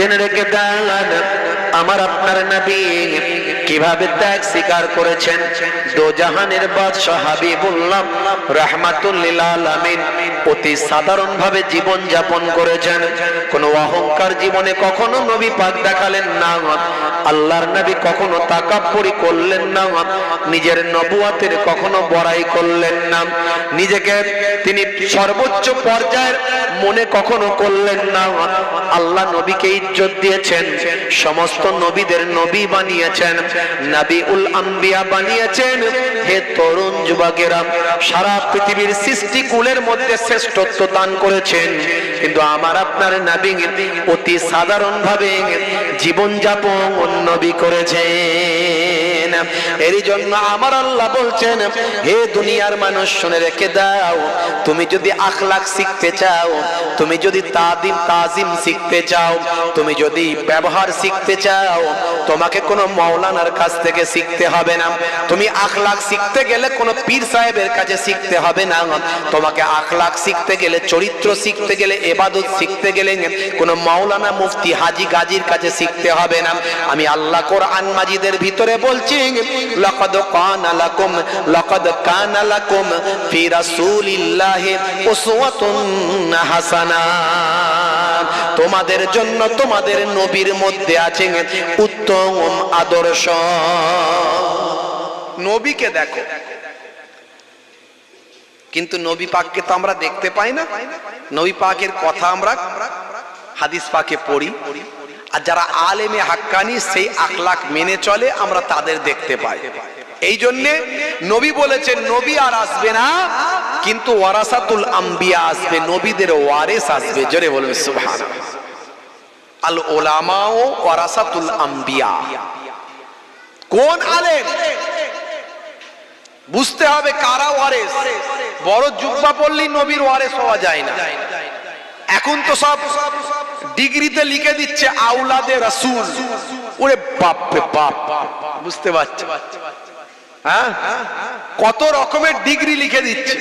জেনে রেখে দেন আমার আপনার নবী কীভাবে ত্যাগ স্বীকার করেছেন? দো জাহানের বাদশাহ হাবিবুল্লাহ রাহমাতুল্লিল আলামিন অতি সাধারণ ভাবে জীবন যাপন করেছেন। কোনো অহংকার জীবনে কখনো নবী পাক দেখালেন না। আল্লাহর নবী কখনো তাকাব্বুরি করলেন না। নিজের নবুয়াতের কখনো বড়াই করলেন না। নিজেকে তিনি সর্বোচ্চ পর্যায়ের মনে কখনো করলেন না। আল্লাহ নবীকে ইজ্জত দিয়েছেন। সমস্ত নবীদের নবী বানিয়েছেন নবী উল আম্বিয়া বানিয়েছেন। হে তরুণ যুবকেরা, সারা পৃথিবীর সৃষ্টি কুলের মধ্যে শ্রেষ্ঠত্ব দান করেছেন। কিন্তু আমার আপনার নাবি অতি সাধারণভাবে জীবনযাপন জীবন যাপন নবী করেছেন এর জন্য আমার আল্লাহ বলছেন, হে দুনিয়ার মানুষ, শুনে রেখে দাও। তুমি যদি আখলাখ শিখতে চাও, তুমি যদি তাদিম তাজিম শিখতে চাও, তুমি যদি ব্যবহার শিখতে চাও, তোমাকে কোনো মৌলানার কাছ থেকে শিখতে হবে না। তুমি আখলাখ শিখতে গেলে কোনো পীর সাহেবের কাছে শিখতে হবে না। তোমাকে আখলাখ শিখতে গেলে, চরিত্র শিখতে গেলে, এবাদত শিখতে গেলে কোনো মাওলানা মুফতি হাজি গাজীর কাছে শিখতে হবে না। আমি আল্লাহ কোরআন মাজিদের ভিতরে বলছি তোমাদের জন্য তোমাদের নবীর মধ্যে আছে উত্তম আদর্শ। নবীকে দেখো। কিন্তু নবী পাককে তো আমরা দেখতে পাই না। নবী পাকের কথা আমরা হাদিস পাকে পড়ি। আর যারা আলেমে হাক্কানি সেই আখলাক মেনে চলে, আমরা তাদের দেখতে পাই। এই জন্যে নবী বলেছেন, নবী আর আসবে না, কিন্তু ওয়ারাসাতুল আম্বিয়া আসবে, নবীদের ওয়ারেস আসবে। জোরে বলবে সুবহান আল ওলামা ও ওয়ারাসাতুল আম্বিয়া। কোন আলেম? বুঝতে হবে কারা ওয়ারেস। বড় জুব্বা পড়লেই নবীর ওয়ারেস হওয়া যায় না। এখন তো সব ডিগ্রিতে লিখে দিচ্ছে আউলাদে রাসূল। ওরে বাপ রে বাপ। বুঝতে পারছ? হ্যাঁ? কত রকমের ডিগ্রি লিখে দিচ্ছে।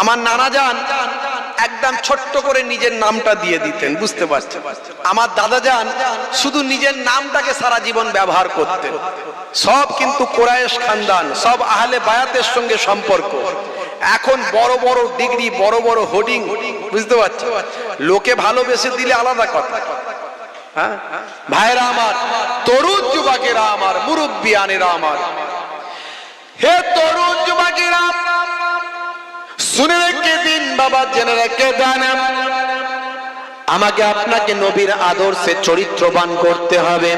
আমার নানা যান একদম ছোট্ট করে নিজের নামটা দিয়ে দিতেন, বুঝতে পারছেন আমার দাদা যান শুধু নিজের নামটাকে সারা জীবন ব্যবহার করতেন। সব কিন্তু কোরআশ খানদান, সব আহলে বায়াতের সঙ্গে সম্পর্ক। এখন বড় বড় ডিগ্রি বড় বড় হোর্ডিং বুঝতে পারছ? লোকে ভালোবেসে দিলে আলাদা কথা। হ্যাঁ? ভাইরা আমার, তরুণ যুবকেরা আমার, মুরব্বিয়ানেরা আমার। হে তরুণ যুবকেরা, শুনে রেখে দিন বাবা, জেনে রেখে দেন। আমাকে আপনাকে নবীর আদর্শে চরিত্রবান করতে হবে।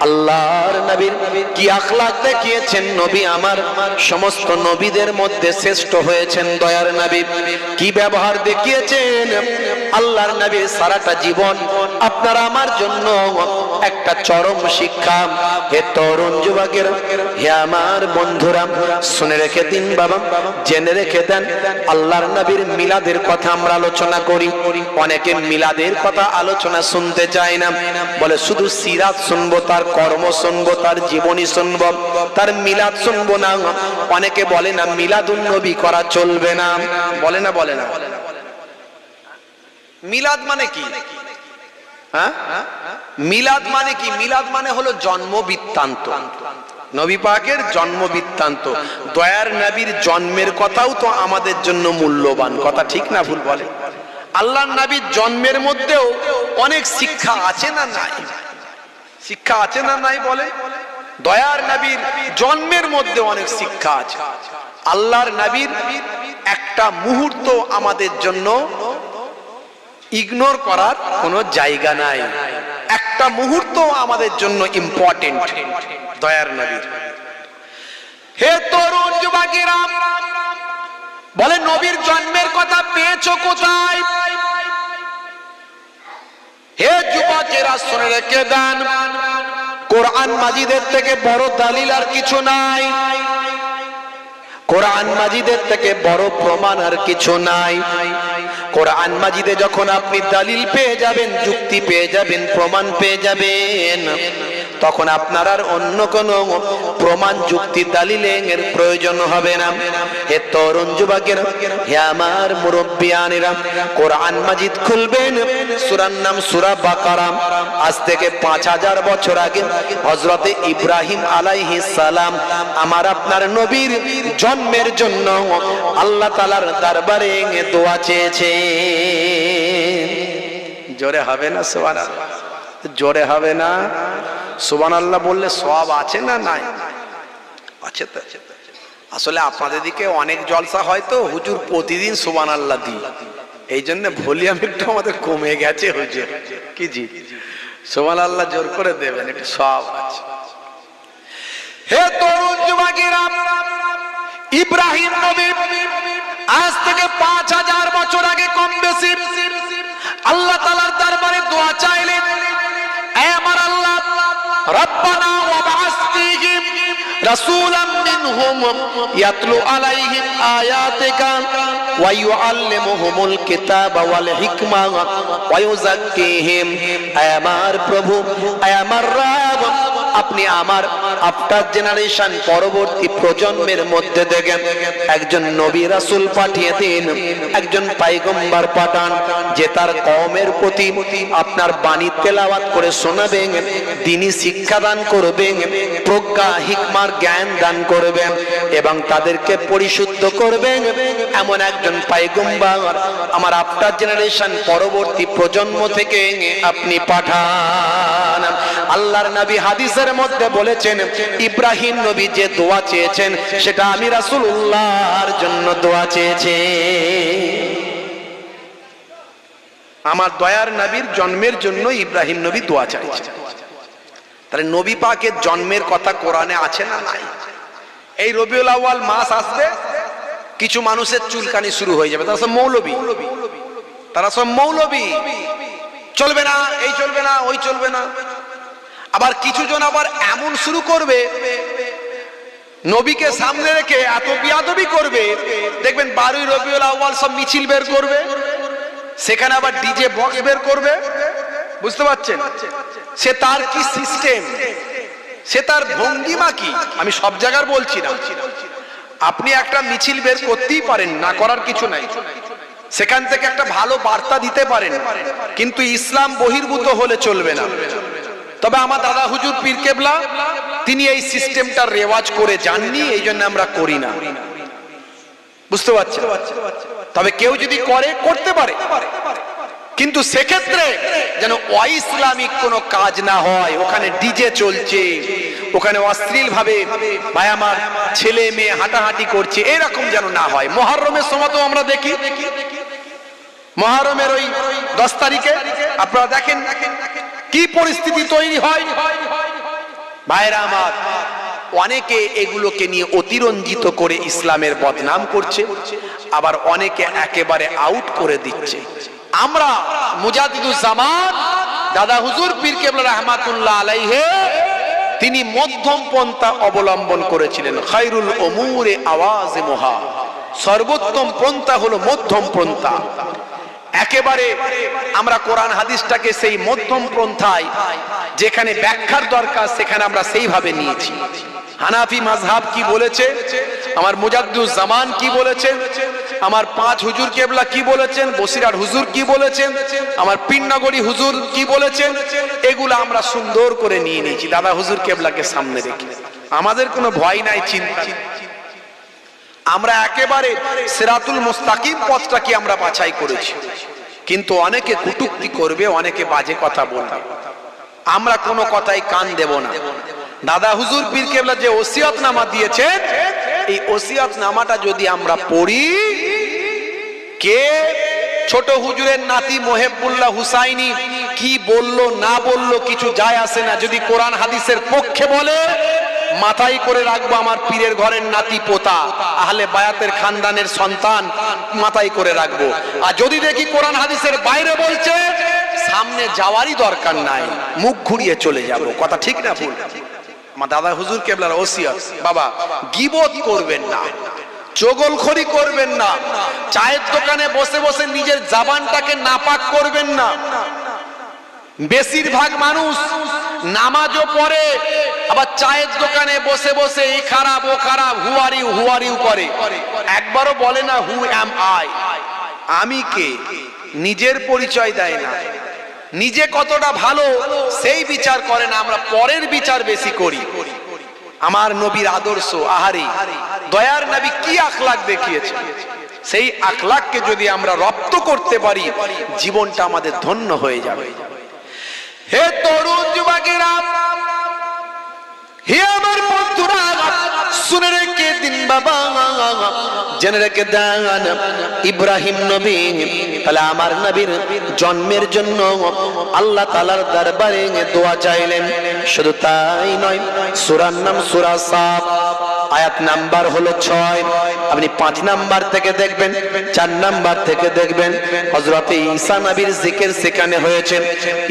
আল্লাহর নবীর কি আখলাক দেখিয়েছেন? নবী আমার সমস্ত নবীদের মধ্যে শ্রেষ্ঠ হয়েছেন দয়ার নবী। কি ব্যবহার দেখিয়েছেন? আল্লাহর নবীর সারাটা জীবন আপনারা আমার জন্য একটা চরম শিক্ষা। হে তরুণ যুবকের, হে আমার বন্ধুরা, শুনে রেখে দিন বাবা, জেনে রেখে দেন, আল্লাহর নবীর মিলাদের কথা আমরা আলোচনা করি। অনেকে মিলাদের কথা আলোচনা শুনতে চায় না। বলে শুধু সিরাত শুনব, তার কর্ম শুনব, তার জীবনী শুনব, তার মিলাদ শুনব না। অনেকে বলে না, মিলাদুন নবী করা চলবে না। বলে না বলে না। মিলাদ মানে কি? হ্যাঁ? মিলাদ মানে কি? মিলাদ মানে হলো জন্ম বৃত্তান্ত নবী পাকের জন্ম বৃত্তান্ত দয়ার নবীর জন্মের কথাও তো আমাদের জন্য মূল্যবান। কথা ঠিক না ভুল বলে? আল্লাহ নবীর জন্মের মধ্যেও অনেক শিক্ষা আছে না নাই? শিক্ষা আছে না নাই বলে? দয়ার নবীর জন্মের মধ্যে অনেক শিক্ষা আছে। আল্লাহর নবীর একটা মুহূর্ত আমাদের জন্য ইগনোর করার কোনো জায়গা নাই। একটা মুহূর্ত আমাদের জন্য ইম্পর্টেন্ট দয়ার নবীর হে তরুণ যুবকেরা, বলে নবীর জন্মের কথা পেয়েছ কোথায়? হে যুবকেরা শুনে রেখে দেন, কোরআন মাজিদের থেকে বড় দালিল আর কিছু নাই। কোরআন মাজিদের থেকে বড় প্রমাণ আর কিছু নাই। কোরআন মাজিদে যখন আপনি দালিল পেয়ে যাবেন, যুক্তি পেয়ে যাবেন, প্রমাণ পেয়ে যাবেন, তখন আপনার আর অন্য কোন প্রমাণ, যুক্তি, দালিলের প্রয়োজন হবে না। হে তরুণ যুবকের, হে আমার মুরব্বিয়ানেরা, কোরআন মাজিদ খুলবেন, সুরার নাম সুরা বাকারাম আজ থেকে পাঁচ হাজার বছর আগে হজরতে ইব্রাহিম আলাইহি সালাম, আমার আপনার নবীর জন্মের জন্য আল্লাহ তালার দরবারে দোয়া চেয়েছে জোরে হবে না সোয়ান জোরে হবে না। সোবান আল্লাহ বললে সব আছে না নাই? আছে তো। আসলে আপনাদের দিকে অনেক জলসা হয় তো, হুজুর প্রতিদিন সোবান আল্লাহ দিই এই জন্য ভলিউম একটু আমাদের কমে গেছে, হুজুর। কি জি? সোবান আল্লাহ জোর করে দেবেন, একটু সব আছে। হে তরুণ যুবকেরা ইব্রাহিম নবী, আজ থেকে পাঁচ হাজার বছর আগে কম বেশি। আল্লাহ তালার দরবারে দোয়া চাইলেন আমার আল্লাহ, রব্বানা ওয়াবআস ফীহিম রাসূলাম মিনহুম ইয়াতলু আলাইহিম আয়াতিকা ওয়া ইউআল্লিমুহুমুল কিতাবা ওয়াল হিকমা ওয়া ইউযাক্কিহিম। আমার প্রভু আমার রব আপনি আমার আফটার জেনারেশন পরবর্তী প্রজন্মের মধ্যে দেখেন, একজন নবী রাসুল পাঠিয়ে দিন, একজন পাইগম্বার পাঠান, যে তার কওমের প্রতি আপনার বাণী তেলাওয়াত করে শোনাবেন তিনি শিক্ষা দান করবেন, প্রজ্ঞা, হিকমার জ্ঞান দান করবেন এবং তাদেরকে পরিশুদ্ধ করবেন। এমন একজন পাইগম্বার আমার আফটার জেনারেশন পরবর্তী প্রজন্ম থেকে আপনি পাঠান। আল্লাহর নবী হাদিসের মধ্যে বলেছেন, ইব্রাহিম নবী যে দোয়া চেয়েছেন, সেটা আমি রাসূলুল্লাহর জন্য দোয়া চেয়েছে। আমার দয়ার নবীর জন্মের জন্য ইব্রাহিম নবী দোয়া চাইছে তাহলে নবী পাকের জন্মের কথা কোরআনে আছে না নাই? এই রবিউল আউয়াল মাস আসবে, কিছু মানুষের চুলকানি শুরু হয়ে যাবে। তারা সব মৌলবী। তারা সব মৌলবী। চলবে না, এই চলবে না, ওই চলবে না। আবার কিছু জন আবার এমন শুরু করবে, নবীকে সামনে রেখে এত বিয়াদবি করবে, দেখবেন বারুই রবিউল আউয়াল সব মিছিল বের করবে, সেখানে আবার ডিজে বক্স বের করবে, বুঝতে পারছেন? সে তার কি সিস্টেম? সে তার ভঙ্গিমা কি? আমি সব জায়গার বলছি না। আপনি একটা মিছিল বের করতেই পারেন, না করার কিছু নাই। সেখান থেকে একটা ভালো বার্তা দিতে পারেন, কিন্তু ইসলাম বহির্ভূত হলে চলবে না। তবে আমার দাদা হুজুর পীর কেবলা, তিনি এই সিস্টেমটা রেওয়াজ করে যাননি, এই জন্য আমরা করি না। বুঝতে পারছেন? তবে কেউ যদি করে, করতে পারে। কিন্তু সেক্ষেত্রে যেন অইসলামিক কোনো কাজ না হয়, ওখানে ডিজে চলছে, ওখানে অশ্লীল ভাবে আমার ছেলে মেয়ে হাঁটাহাঁটি করছে, এরকম যেন না হয়। মহারমের সময় তো আমরা দেখি। মহারমের ওই দশ তারিখে, আপনারা দেখেন কি পরিস্থিতি তৈরি হয়? ভাইরা আমার, অনেকে এগুলোকে নিয়ে অতিরঞ্জিত করে ইসলামের বদনাম করছে, আবার অনেকে একেবারে আউট করে দিচ্ছে। আমরা মুজাদিদুজ্জামান দাদা হুজুর পীর কেবলা রহমাতুল্লাহ আলাইহে, তিনি মধ্যম পন্থা অবলম্বন করেছিলেন খাইরুল ওমুরে আওয়াজে মোহা। সর্বোত্তম পন্থা হলো মধ্যম পন্থা। একেবারে আমরা কোরআন হাদিসটাকে সেই মধ্যম পন্থায় যেখানে ব্যাখ্যার দরকার সেখানে আমরা সেইভাবে নিয়েছি। হানাফি মাজহাব কি বলেছে? আমার মুজাদ্দুজ জামান কি বলেছেন আমার পাঁচ হুজুর কেবলা কি বলেছেন? বসিরার হুজুর কি বলেছেন? আমার পিন্নগরী হুজুর কি বলেছেন? এগুলো আমরা সুন্দর করে নিয়ে নিয়েছি। দাদা হুজুর কেবলাকে সামনে রেখে। আমাদের কোনো ভয় নাই, চিন্তা আমরা একেবারে সেরাতুল মুস্তাকিম পথটাকে আমরা বাছাই করেছি। কিন্তু অনেকে কুটুক্তি করবে, অনেকে বাজে কথা বলবে। আমরা কোনো কথাই কান দেব না। দাদা হুজুর পীর কেবলা যে ওসিয়ত নামা দিয়েছে এই ওসিয়ত নামাটা যদি আমরা পড়ি, কে? ছোট হুজুরের নাতি মোহেবুল্লাহ হুসাইনি কি বলল, না বলল, কিছু যায় আসে না। যদি কোরআন হাদিসের পক্ষে বলে মাথায় করে রাখব আমার পীরের ঘরের নাতি পোতা, আহলে বায়াতের খানদানের সন্তান মাথায় করে রাখব। আর যদি দেখি কোরআন হাদিসের বাইরে বলছে, সামনে যাওয়ারই দরকার নাই, মুখ ঘুরিয়ে চলে যাব। কথা ঠিক না ভুল? আমার দাদা হুজুর কেবলার ওসিয়ত, বাবা, গিবত করবেন না, চগলখড়ি করবেন না, চায়ের দোকানে বসে বসে নিজের জাবানটাকে নাপাক করবেন না বেশিরভাগ মানুষ নামাজও পড়ে, আবার চায়ের দোকানে বসে বসে এই খারাপ, ও খারাপ হুয়ারিউ হুয়ারিউ করে। একবারও বলে না হু অ্যাম আই আমি কে? নিজের পরিচয় দেয় না। নিজে কতটা ভালো, সেই বিচার করে না, আমরা পরের বিচার বেশি করি। আমার নবীর আদর্শ, আহারি, দয়ার নবী কি আখলাক দেখিয়েছে? সেই আখলাককে যদি আমরা রপ্ত করতে পারি, জীবনটা আমাদের ধন্য হয়ে যাবে। হে তরুণ যুবকেরা বাবা ইব্রাহিম নবী, তাহলে আমার নবীর জন্মের জন্য আল্লাহ তালার দরবারে দোয়া চাইলেন। শুধু তাই নয়, সুরার নাম সুরা সাপ আয়াত নাম্বার হলো ছয়। আপনি পাঁচ নাম্বার থেকে দেখবেন, চার নাম্বার থেকে দেখবেন হজরত ঈসা নবীর জিকির সেখানে হয়েছে।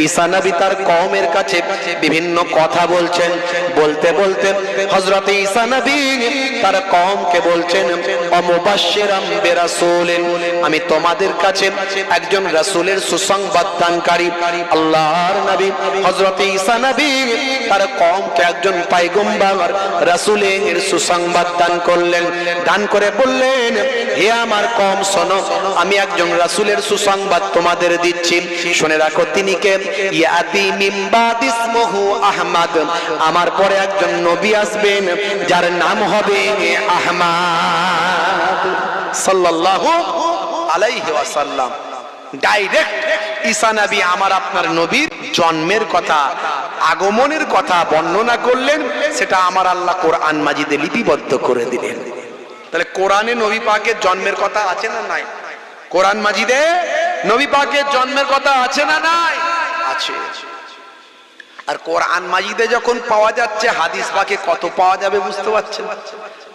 ঈসা নবী তার কওমের কাছে বিভিন্ন কথা বলছেন। বলতে বলতে হজরত ঈসা নবী তার কওমকে বলছেন অমুবাশশিরাম বিরাসূলিন আমি তোমাদের কাছে একজন রাসূলের সুসংবাদ দানকারী। আল্লাহর নবী, হযরত ঈসা নবী, তার কওমকে একজন পয়গম্বর রাসূলের সুসংবাদ দান করলেন। দান করে বললেন, হে আমার কম শোনো, আমি একজন রাসূলের সুসংবাদ তোমাদের দিচ্ছি। শুনে রাখো তিনি কে? ইয়াতি বাদ ইসমুহু আহমদ। আমার পরে একজন নবী আসবেন, যার নাম হবে লিপিবদ্ধ করে দিলেন। তাহলে কোরআনে নবী পাকের জন্মের কথা আছে না নাই? কোরআন মাজিদে নবী পাকের জন্মের কথা আছে না নাই? আছে। আর কোরআন মাজিদে যখন পাওয়া যাচ্ছে, হাদিস পাকে কত পাওয়া যাবে বুঝতে পারছেন?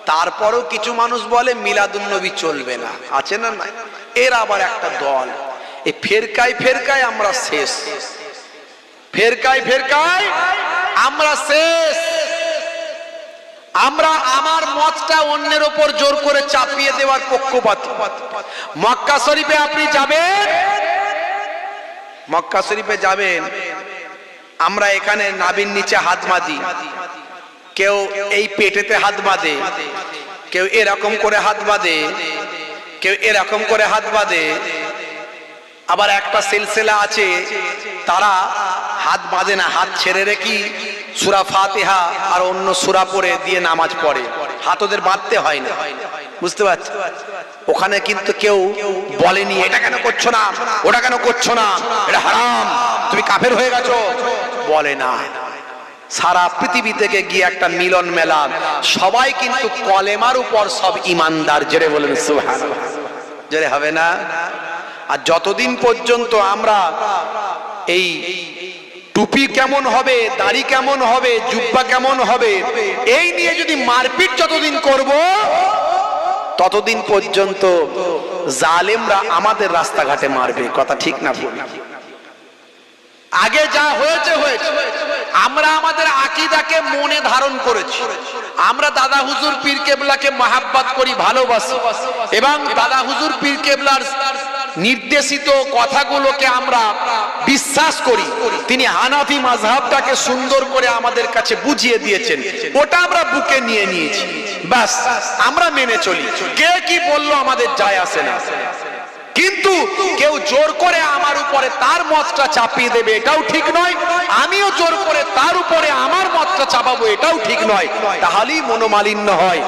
তারপরেও কিছু মানুষ বলে মিলাদুন নবী চলবে না। আছে না নাই? এর আবার একটা দল। এই ফেরকায় ফেরকায় আমরা শেষ। ফেরকায় ফেরকায় আমরা শেষ। আমরা আমার মতটা অন্যের ওপর জোর করে চাপিয়ে দেওয়ার পক্ষপাতী। মক্কা শরীফে আপনি যাবেন? মক্কা শরীফে যাবেন। আমরা এখানে নাবির নিচে হাত বাঁধি। কেউ এই পেটেতে হাত বাঁধে, কেউ এরকম করে হাত বাঁধে, কেউ এরকম করে হাত বাঁধে। আবার একটা সিলসিলা আছে, তারা হাত বাঁধে না, হাত ছেড়ে রেখি সুরা ফাতিহা আর অন্য সুরা পড়ে দিয়ে নামাজ পড়ে। হাত ওদের বাঁধতে হয় না। বুঝতে পারছি? ওখানে কিন্তু কেউ বলেনি, এটা কেন করছ না? ওটা কেন করছ না? এটা হারাম। তুমি কাফের হয়ে গেছো? বলে না। সারা পৃথিবী থেকে গিয়ে একটা মিলন মেলা। সবাই কিন্তু কলেমার উপর সব ইমানদার। জেরে বলেন সুহান জেরে হবে না? আর যতদিন পর্যন্ত আমরা এই টুপি কেমন হবে, দাড়ি কেমন হবে, জুব্বা কেমন হবে, এই নিয়ে যদি মারপিট যতদিন করব, ততদিন পর্যন্ত জালেমরা আমাদের রাস্তাঘাটে মারবে। কথা ঠিক না আগে যা হয়েছে হয়েছে। আমরা আমাদের আকিদাকে মনে ধারণ করেছি। আমরা দাদা হুজুর পীর কেবলাকে মাহাব্বাত করি, ভালোবাসি। এবং দাদা হুজুর পীর কেবলার নির্দেশিত কথাগুলোকে আমরা বিশ্বাস করি। তিনি হানাফি মাযহাবটাকে সুন্দর করে আমাদের কাছে বুঝিয়ে দিয়েছেন। ওটা আমরা বুকে নিয়ে নিয়েছি। বাস, আমরা মেনে চলি। কে কি বলল আমাদের যায় আসে না। কিন্তু কেউ জোর করে আমার উপরে তার মতটা চাপিয়ে দেবে, এটাও ঠিক নয়। আমিও জোর করে তার উপরে আমার মতটা চাপাবো, এটাও ঠিক নয়। তাহলেই মনোমালিন্য হয়।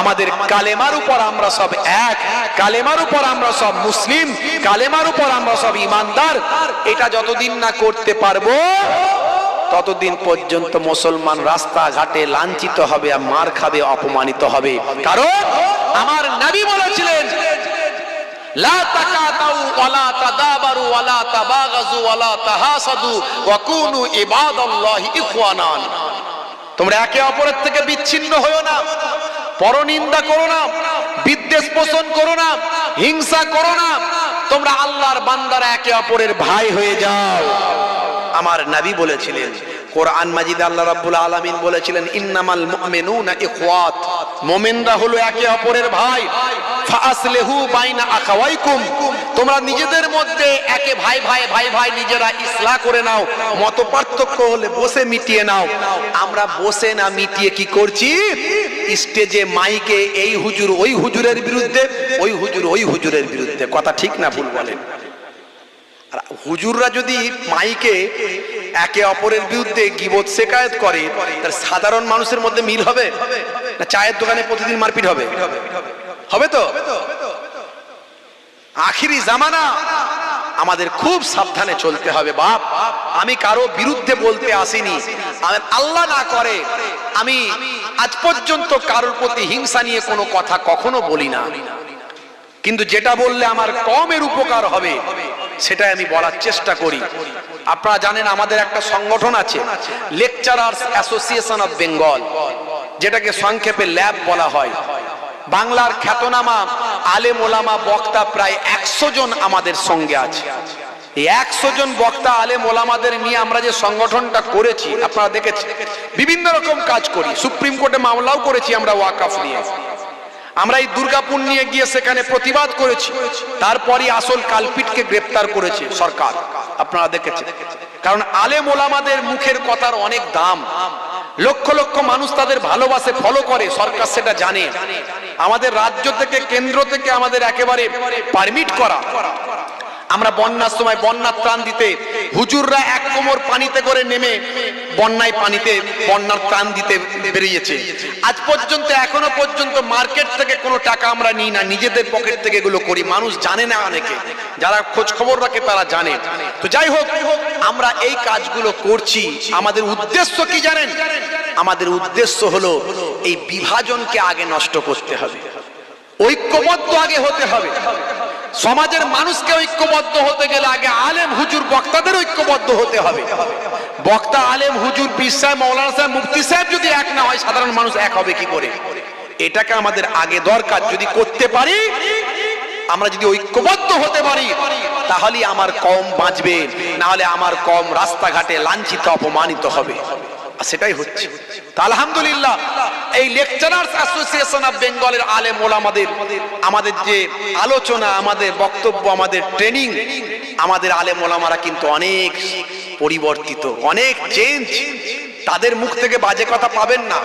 আমাদের কালেমার উপর আমরা সব এক, কালেমার উপর আমরা সব মুসলিম, কালেমার উপর আমরা সব ইমানদার। এটা যতদিন না করতে পারব, ততদিন পর্যন্ত মুসলমান রাস্তাঘাটে লাঞ্ছিত হবে আর মার খাবে, অপমানিত হবে। কারণ আমার নবী বলেছিলেন তাকাতাউ ওয়ালা তাদাবারু ওয়ালা তাবাগাজু ওয়ালা তাহাসাদু ওয়া কুনু ইবাদাল্লাহি ইখওয়ানান তোমরা একে অপরের থেকে বিচ্ছিন্ন হয়ো না, পরনিন্দা করো না, বিদ্বেষ পোষণ করো না, হিংসা করো না। তোমরা আল্লাহর বান্দারা একে অপরের ভাই হয়ে যাও। আমার নবী বলেছিলেন, কোরআন মাজিদ আল্লাহ রাব্বুল আলামিন বলেছিলেন, ইন্নামাল মুমিনুনা ইখওয়াত। মুমিনরা হলো একে অপরের ভাই। ফাসলেহু বাইনা আখাওয়াইকুম। তোমরা নিজেদের মধ্যে একে ভাই ভাই ভাই ভাই নিজেরা ইসলাহ করে নাও, মত পার্থক্য হলে বসে মিটিয়ে নাও। আমরা বসে না মিটিয়ে কি করছি? স্টেজে মাইকে এই হুজুর ওই হুজুরের বিরুদ্ধে, ওই হুজুর ওই হুজুরের বিরুদ্ধে। কথা ঠিক না ভুল বলেন? আর হুজুররা যদি মাইকে একে অপরের বিরুদ্ধে গিবত শেকায়ত করে তার সাধারণ মানুষের মধ্যে মিল হবে? না চায়ের দোকানে প্রতিদিন মারপিট হবে? হবে তো? আখিরি জামানা আমাদের খুব সাবধানে চলতে হবে, বাপ। আমি কারও বিরুদ্ধে বলতে আসিনি। আল্লাহ না করে, আমি আজ পর্যন্ত কারোর প্রতি হিংসা নিয়ে কোনো কথা কখনো বলি না। কিন্তু যেটা বললে আমার কমের উপকার হবে, সেটাই আমি বলার চেষ্টা করি। আপনারা জানেন আমাদের একটা সংগঠন আছে লেকচারার্স অ্যাসোসিয়েশন অফ বেঙ্গল যেটাকে সংক্ষেপে ল্যাব বলা হয়। বাংলার খ্যাতনামা আলেম ওলামা বক্তা প্রায় একশো জন আমাদের সঙ্গে আছে। একশো জন বক্তা আলেম ওলামাদের নিয়ে আমরা যে সংগঠনটা করেছি, আপনারা দেখেছেন। বিভিন্ন রকম কাজ করি। সুপ্রিম কোর্টে মামলাও করেছি আমরা ওয়াকাফ নিয়ে। আমরা এই দুর্গাপুর নিয়ে গিয়ে সেখানে প্রতিবাদ করেছি। তারপরই আসল কালপিটকে গ্রেপ্তার করেছে সরকার। আপনারা দেখেছেন। কারণ আলেম ওলামাদের মুখের কথার অনেক দাম। লক্ষ লক্ষ মানুষ তাদের ভালোবাসে ফলো করে, সরকার সেটা জানে। আমাদের রাজ্য থেকে, কেন্দ্র থেকে আমাদের একেবারে পারমিট করা। আমরা বন্যার সময় বন্যার ত্রাণ দিতে হুজুররা এক কোমর পানিতে করে নেমে বন্যায় পানিতে, বন্যার ত্রাণ দিতে বেরিয়েছে। আজ পর্যন্ত, এখনও পর্যন্ত মার্কেট থেকে কোনো টাকা আমরা নিই না, নিজেদের পকেট থেকে এগুলো করি। মানুষ জানে না অনেকে, যারা খোঁজ খবর রাখে তারা জানে। তো যাই হোক, আমরা এই কাজগুলো করছি। আমাদের উদ্দেশ্য কি জানেন? আমাদের উদ্দেশ্য হলো এই বিভাজনকে আগে নষ্ট করতে হবে। ঐক্যবদ্ধ আগে হতে হবে। সমাজের মানুষকে ঐক্যবদ্ধ হতে গেলে আগে আলেম, হুজুর, বক্তাদের ঐক্যবদ্ধ হতে হবে। বক্তা, আলেম, হুজুর, পীর সাহেব, মৌলানা সাহেব, মুফতি সাহেব যদি এক না হয়, সাধারণ মানুষ এক হবে কি করে? এটাকে আমাদের আগে দরকার। যদি করতে পারি, আমরা যদি ঐক্যবদ্ধ হতে পারি তাহলে আমার কম বাঁচবে। না হলে আমার কম রাস্তাঘাটে লাঞ্ছিত, অপমানিত হবে। সেটাই হচ্ছে। আলহামদুলিল্লাহ, এই লেকচারার্স অ্যাসোসিয়েশন অফ বেঙ্গলের আলেম ওলামাদের, আমাদের যে আলোচনা, আমাদের বক্তব্য, আমাদের ট্রেনিং আমাদের আলেম ওলামারা কিন্তু অনেক পরিবর্তিত, অনেক চেঞ্জ তাদের মুখ থেকে বাজে কথা পাবেন না।